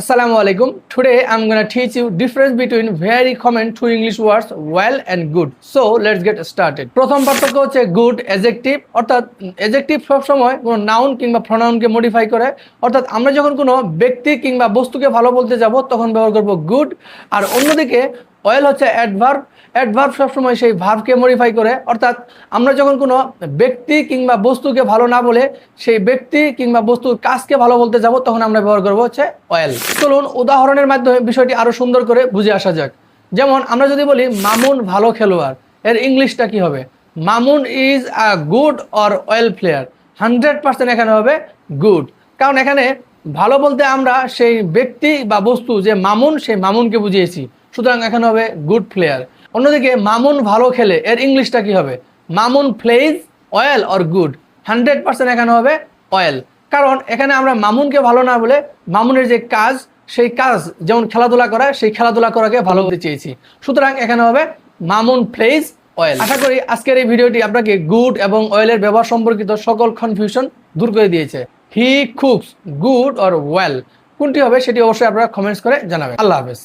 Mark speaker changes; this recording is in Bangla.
Speaker 1: আসসালামু আলাইকুম today I am gonna teach you difference between very common two English words well and good so let's get started প্রথম পার্থক্য হচ্ছে গুড এজেকটিভ অর্থাৎ এজেকটিভ সবসময় কোনো নাউন কিংবা প্রনাউনকে মডিফাই করে। অর্থাৎ আমরা যখন কোনো ব্যক্তি কিংবা বস্তুকে ভালো বলতে যাব, তখন ব্যবহার করব গুড আর অন্যদিকে অয়েল হচ্ছে অ্যাডভার্ব অ্যাডভার্ব সবসময় সেই ভার্ভকে মডিফাই করে। অর্থাৎ আমরা যখন কোনো ব্যক্তি কিংবা বস্তুকে ভালো না বলে সেই ব্যক্তি কিংবা বস্তুর কাজকে ভালো বলতে যাব, তখন আমরা ব্যবহার করব হচ্ছে অয়েল চলুন উদাহরণের মাধ্যমে বিষয়টি আরও সুন্দর করে বুঝে আসা যাক। যেমন আমরা যদি বলি, মামুন ভালো খেলোয়াড়। এর ইংলিশটা কি হবে? Mamun is a good or well player hundred percent এখানে হবে গুড কারণ এখানে ভালো বলতে আমরা সেই ব্যক্তি বা বস্তু যে মামুন, সেই মামুনকে বুঝিয়েছি। সুতরাং এখানে হবে গুড প্লেয়ার অন্যদিকে মামুন ভালো খেলে, এর ইংলিশটা কি হবে? Mamun plays well or good hundred percent এখানে হবে অয়েল কারণ এখানে আমরা মামুনকে ভালো না বলে মামুনের যে কাজ, সেই কাজ যেমন খেলাধুলা করা, সেই খেলাধুলা করাকে ভালো বলতে চেয়েছি। সুতরাং এখানে হবে মামুন প্লেজ অয়েল আশা করি আজকের এই ভিডিওটি আপনাকে গুড এবং অয়েলের ব্যবহার সম্পর্কিত সকল কনফিউশন দূর করে দিয়েছে। He cooks good or well কোনটি হবে সেটি অবশ্যই আপনারা কমেন্টস করে জানাবেন। আল্লাহ হাফেজ।